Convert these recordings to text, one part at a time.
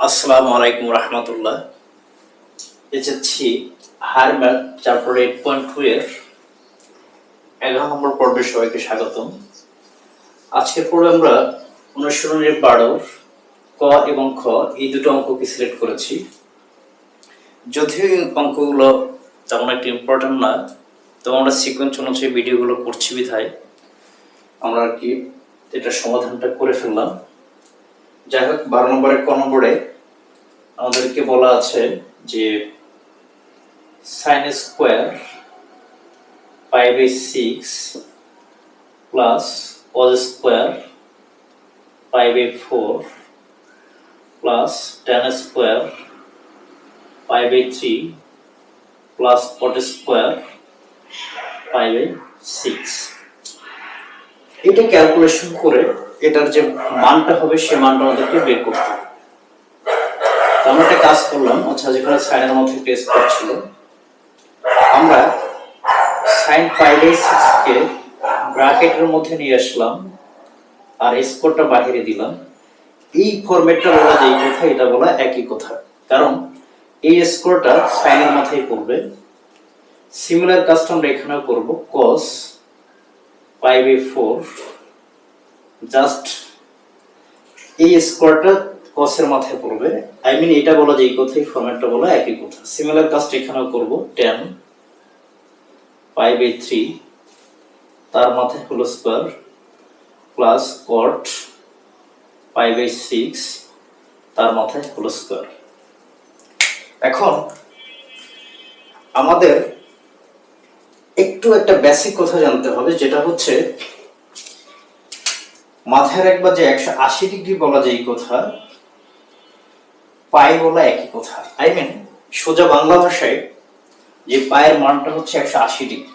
আসসালামু আলাইকুম রহমতুল্লাহ। এসেছি হারম্যাট চ্যাপ্টার এইট পয়েন্ট টু এর এগারো নম্বর পর্বে সবাইকে স্বাগতম। আজকের পর্বে আমরা অনুশীলনের বারোর ক এবং খ এই দুটো অঙ্ককে সিলেক্ট করেছি। যদিও অঙ্কগুলো তেমন একটা ইম্পর্টেন্ট না তো আমরা সিকোয়েন্স অনুযায়ী ভিডিওগুলো করছি বিধায় আমরা আর কি এটা সমাধানটা করে ফেললাম। যাই হোক বারো নম্বরের ক নম্বরে আমাদেরকে বলা আছে যে sine square pi by six plus cos square pi by four plus tan square pi by three plus cot square pi by six এটা ক্যালকুলেশন করে এটার যে মানটা হবে, সে মানটা আমাদেরকে বের করতে আমরা একটা কাজ করলাম আচ্ছা যেখানে সাইনের মধ্যে টেস্ট করছিল। আমরা সাইন পাই বাই সিক্সকে ব্র্যাকেটের মধ্যে নিয়ে আসলাম আর স্কোরটা বাহিরে দিলাম। এই ফরম্যাটটা বলা যায় কথা, এটা বলা একই কথা। কারণ এই স্কোরটা সাইনের মাথায় পড়বে। সিমিলার কাজটা আমরা এখানেও করব cos pi by four just এই স্কোয়ারটা কসের মাথায় পড়বে। আই মিন এটা বলা যে এই কথাই ফরম্যাটটা বলা, একই কথা। সিমিলার কাজটা এখানেও করব টেন পাই বাই থ্রি তার মাথায় হলো square plus cot pi by six তার মাথায় হলো স্কোয়ার এখন আমাদের একটু একটা বেসিক কথা জানতে হবে, যেটা হচ্ছে মাথায় রাখবা যে একশো আশি ডিগ্রি বলা যে এই কথা। পায়ে বলা একই কথা। আই মিন সোজা বাংলা ভাষায় যে পায়ের মানটা হচ্ছে একশো আশি ডিগ্রি।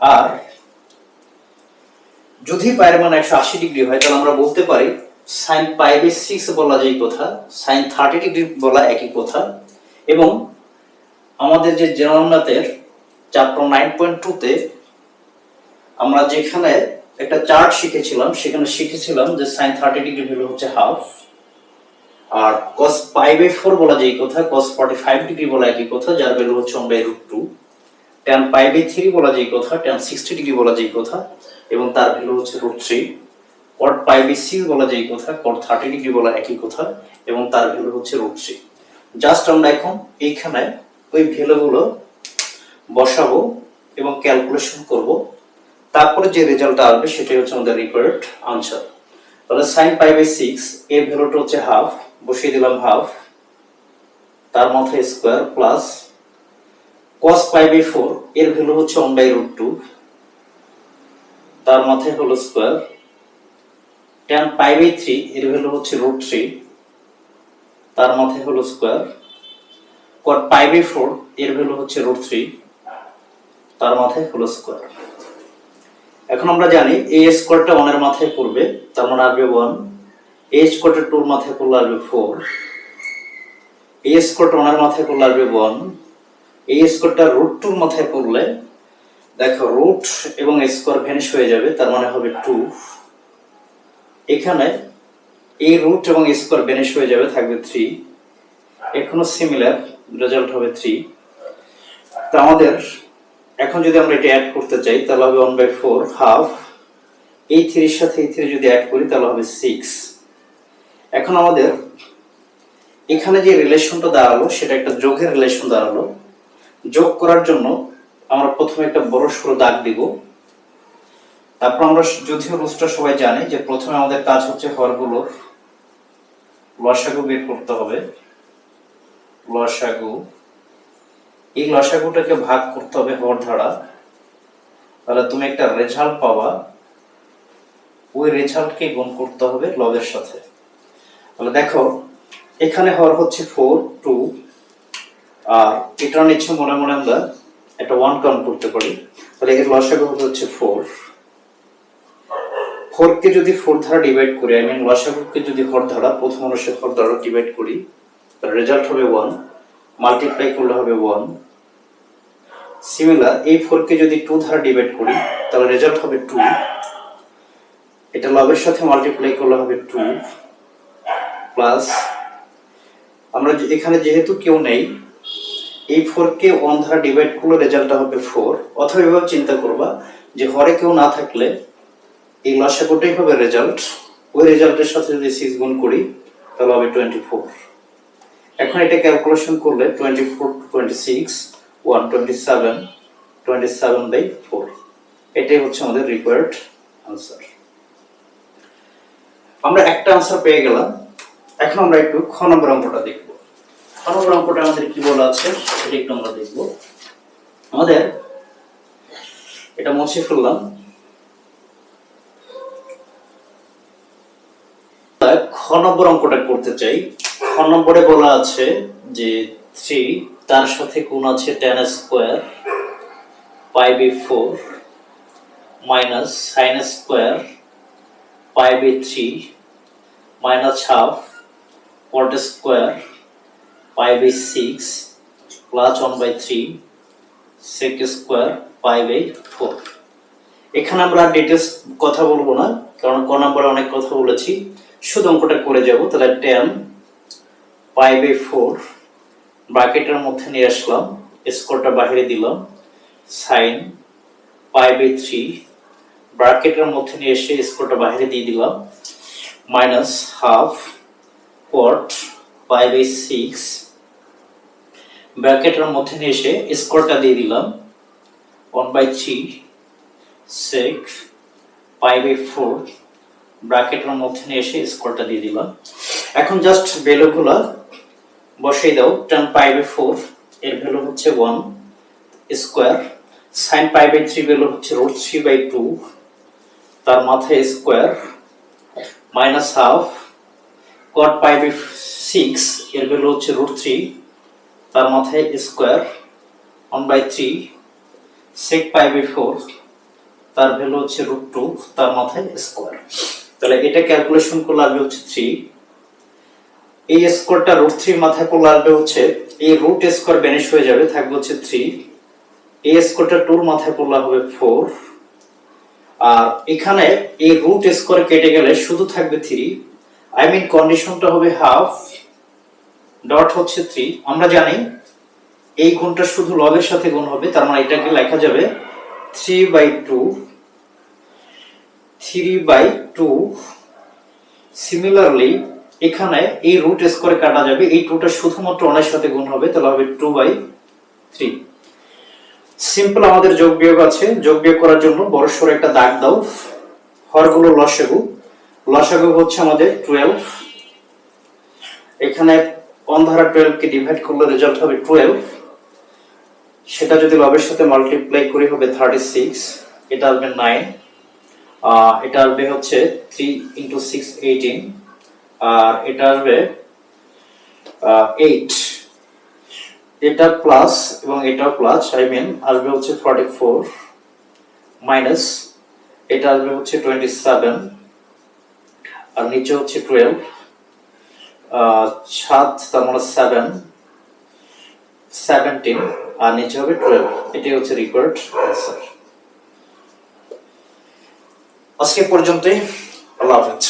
আর যদি পায়ের মান একশো আশি ডিগ্রি হয়, তাহলে আমরা বলতে পারি সাইন পাই বাই সিক্স বলা যেই কথা সাইন থার্টি ডিগ্রি বলা একই কথা। এবং আমাদের যে জেনারেল চ্যাপ্টার নাইন পয়েন্ট টুতে আমরা যেখানে একটা চার্ট শিখেছিলাম, সেখানে শিখেছিলাম যে সাইন থার্টি ডিগ্রি ভ্যালু হচ্ছে হাফ আর কস পাই বাই ফোর বলা যেই কথা কস ফর্টি ফাইভ ডিগ্রি বলা একই কথা, যার ভ্যালু হচ্ছে one by root two tan pi by three বলা যেই কথা ট্যান সিক্সটি ডিগ্রি বলা যেই কথা, এবং তার ভ্যালু হচ্ছে root three cot pi by six বলা যেই কথা কট থার্টি ডিগ্রি বলা একই কথা, এবং তার ভ্যালু হচ্ছে রুট থ্রি জাস্ট আমরা এখন এইখানে ওই ভ্যালুগুলো বসাবো এবং ক্যালকুলেশন করব। তারপরে যে রেজাল্টটা আসবে সেটাই হচ্ছে আমাদের রিকোয়ার্ড আনসার তাহলে সাইন পাই বাই সিক্স এর ভ্যালুটা হচ্ছে হাফ বসিয়ে দিলাম হাফ তার মাথায় square plus cos pi by four এর ভ্যালু হচ্ছে ওয়ান বাই রুট টু তার মাথায় হলো square tan pi by three এর ভ্যালু হচ্ছে রুট থ্রি তার মাথায় হলো square cot pi by four এর ভ্যালু হচ্ছে রুট থ্রি তার মাথায় হলো স্কোয়ার এখন আমরা জানি এই স্কোয়ারটা ওয়ানের মাথায় পড়বে, তার মানে আসবে ওয়ান এই স্কোয়ারটা টুর মাথায় পড়লে আসবে ফোর এই স্কোয়ারটা ওয়ানের মাথায় পড়লে আসবে ওয়ান এই স্কোয়ারটা রুট টুর মাথায় পড়লে, দেখো রুট এবং স্কোয়ার ভ্যানিশ হয়ে যাবে, তার মানে হবে টু এখানে এই রুট এবং স্কোয়ার ভ্যানিশ হয়ে যাবে, থাকবে থ্রি এখনও সিমিলার রেজাল্ট হবে থ্রি তো আমাদের এখন যদি আমরা এটা অ্যাড করতে চাই, তাহলে হবে ওয়ান বাই ফোর হাফ এই থ্রির সাথে এই থ্রি যদি অ্যাড করি, তাহলে হবে সিক্স এখন আমাদের এখানে যে রিলেশনটা দাঁড়াল, সেটা একটা যোগের রিলেশন দাঁড়াল। যোগ করার জন্য আমরা প্রথমে একটা বড় সড়ো দাগ দিব। তারপর আমরা যদিও রুলসটা সবাই জানি যে প্রথমে আমাদের কাজ হচ্ছে হরগুলোর লসাগু বের করতে হবে। লসাগু এই লসাগুটাকে ভাগ করতে হবে হর ধারা। তাহলে তুমি একটা রেজাল্ট পাবা। ওই রেজাল্টকে গুণ করতে হবে লবের সাথে। তাহলে দেখো, এখানে হর হচ্ছে ফোর টু আর এটা নিচ্ছে মনে মনে আমরা একটা ওয়ান কাউন্ট করতে পারি। তাহলে এর লসাগু হচ্ছে ফোর ফোর কে যদি ফোর ধারা ডিভাইড করি আই মিন লসাগুকে যদি হর ধারা, প্রথম অনুসারে হর ধারা ডিভাইড করি, তাহলে রেজাল্ট হবে ওয়ান মাল্টিপ্লাই করলে হবে ওয়ান সিমিলার এই ফোর কে যদি টু ধারা ডিভাইড করি, তাহলে রেজাল্ট হবে টু এটা লবের সাথে মাল্টিপ্লাই করলে হবে টু প্লাস আমরা এখানে যেহেতু কেউ নেই, এই ফোর কে ওয়ান দ্বারা ডিভাইড করলে রেজাল্টটা হবে ফোর অথবা এভাবে চিন্তা করবা যে হরে কেউ না থাকলে এই লসাগুটাই হবে রেজাল্ট ওই রেজাল্টের সাথে যদি সিক্স গুণ করি, তাহলে হবে টোয়েন্টি ফোর এখন এটা ক্যালকুলেশন করলে twenty four two twenty six one twenty seven twenty seven by four এটাই হচ্ছে আমাদের রিকোয়ার্ড আনসার আমরা একটা আনসার পেয়ে গেলাম। এখন আমরা একটু খ নম্বর অঙ্কটা দেখব। খ নম্বর অঙ্কটা আমাদের কি বলা আছে সেটা একটু আমরা দেখব। আমাদের এটা মুছে ফেললাম। খ নম্বর অঙ্কটা করতে চাই। খ নম্বরে বলা আছে যে থ্রি তার সাথে কোন আছে tan square pi by four minus sine square pi by three minus half cot square pi by six plus one by three sec square pi by four এখানে আমরা ডিটেলস কথা বলব না, কারণ ক নম্বরে অনেক কথা বলেছি। শুধু অঙ্কটা করে যাব, তাহলে টেন পাই বাই ফোর ব্রাকেটের মধ্যে নিয়ে আসলাম, স্কোরটা বাইরে দিলাম, সাইন, পাই বাই থ্রি ব্রাকেটের মধ্যে নিয়ে এসে স্কোরটা বাইরে দিয়ে দিলাম, minus half cot pi by six, ব্র্যাকেটের মধ্যে নিয়ে এসে স্কোরটা দিয়ে দিলাম, one by three, sec, pi by four, ব্র্যাকেটের মধ্যে নিয়ে এসে স্কোরটা দিয়ে দিলাম। এখন জাস্ট ভ্যালুগুলো বসিয়ে দাও টেন পাই বাই ফোর এর ভ্যালু হচ্ছে one square sine pi by three value হচ্ছে রুট থ্রি বাই টু তার মাথায় square minus half cot pi by six এর ভ্যালু হচ্ছে রুট থ্রি তার মাথায় square one by three sec pi by four তার ভ্যালু হচ্ছে রুট টু তার মাথায় স্কোয়ার তাহলে এটা ক্যালকুলেশন করলে আসবে হচ্ছে থ্রি এই স্কোয়ারটা রুট থ্রি মাথায় করলে আসবে হচ্ছে, এই রুট স্কোয়ার ব্যানিশ হয়ে যাবে, থাকবে হচ্ছে থ্রি এই স্কোয়ারটা টুর মাথায় করলে হবে ফোর আর এখানে এই রুট স্কোয়ার কেটে গেলে শুধু থাকবে থ্রি আই মিন কন্ডিশনটা হবে হাফ ডট হচ্ছে থ্রি আমরা জানি এই গুণটা শুধু লবের সাথে গুণ হবে, তার মানে এটাকে লেখা যাবে three by two three by two similarly এখানে এই রুট স্কোয়ারে কাটা যাবে। এই টুটা শুধুমাত্র অনের সাথে গুণ হবে, তাহলে হবে টু বাই থ্রি সিম্পল আমাদের যোগ বিয়োগ আছে। যোগ বিয়োগ করার জন্য বড় সড়ো একটা দাগ দাও। হরগুলো লসাগু। লসাগু হচ্ছে আমাদের টুয়েলভ এখানে ওয়ান ধারা টুয়েলভ কে ডিভাইড করলে রেজাল্ট হবে টুয়েলভ সেটা যদি লবের সাথে মাল্টিপ্লাই করি হবে থার্টি সিক্স এটা আসবে নাইন এটা আসবে হচ্ছে থ্রি ইন্টু সিক্স এইটিন আর এটা আসবে এইট এটা প্লাস এবং এটা প্লাস আই মিন আসবে হচ্ছে ফর্টি ফোর মাইনাস এটা আসবে হচ্ছে টোয়েন্টি সেভেন আর নিচে হচ্ছে টুয়েলভ সাত, তার মানে সেভেন সেভেন্টিন আর নিচে হবে টুয়েলভ এটাই হচ্ছে রিকোয়ার্ড আজকে পর্যন্তই, আল্লাহ হাফেজ।